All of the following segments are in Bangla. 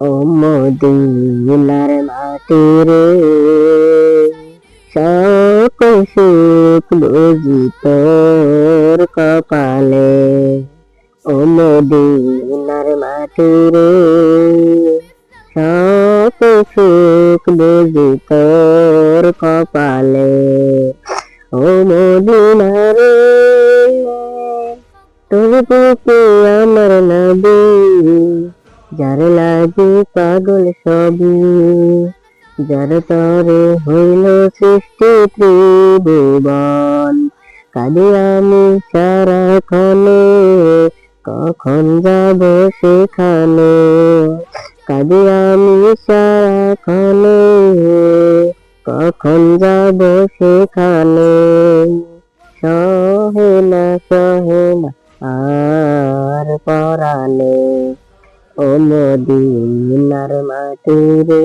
ও মদিনার মাটি রে। সকল সুখ বুঝি কপালে। ও মদিনার মাটি রে। সকল সুখ বুঝি কপালে। ও মদিনা রে তোর আমার নবী যার লাগে পাগল সবই, যার তরে হইল সৃষ্টি ত্রিভুবন। কাঁদে আমি সারাক্ষণে, কখন যাব সেখানে? কাঁদে আমি সারাক্ষণে, কখন যাব সেখানে? সহে না সহে না, আর পরানে। ও মাটি রে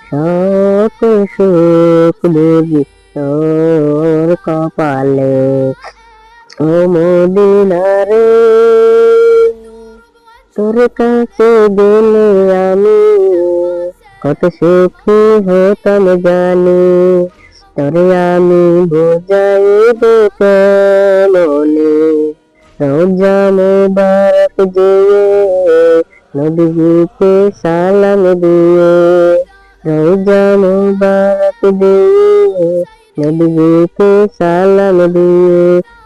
সক সুখ বুঝি তোর কপালে ও মদিনারে তোর কাছে গেলে আমি কত সুখী হতাম জানি, তোরে আমি বুঝাইব কেমনে? রোজা মুবারক দিয়ে নবীজিকে সালাম দিয়ে। রোজা মুবারক দিয়ে নবীজিকে সালাম দিয়ে।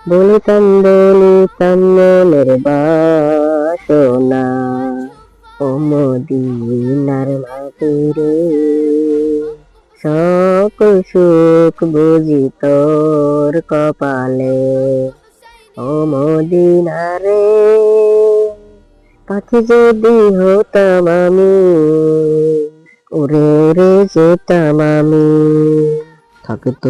বলিতাম বলিতাম মনের বাসনা। ও মদিনার মাটি রে সকল সুখ বুঝি তোর কপালে। ও মদিনারে। পাখি যদি হতাম আমি উড়ে উড়ে যেতাম আমি। থাকে তো